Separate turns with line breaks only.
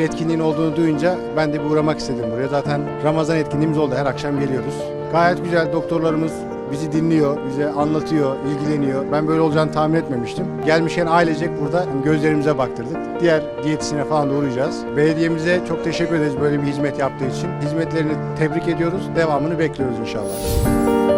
etkinliğin olduğunu duyunca Ben de bir uğramak istedim buraya. Zaten Ramazan etkinliğimiz oldu. Her akşam geliyoruz. Gayet güzel doktorlarımız bizi dinliyor, bize anlatıyor, ilgileniyor. Ben böyle olacağını tahmin etmemiştim. Gelmişken ailecek burada gözlerimize baktırdık. Diğer diyetisyene falan da uğrayacağız. Belediyemize çok teşekkür ederiz böyle bir hizmet yaptığı için. Hizmetlerini tebrik ediyoruz. Devamını bekliyoruz inşallah.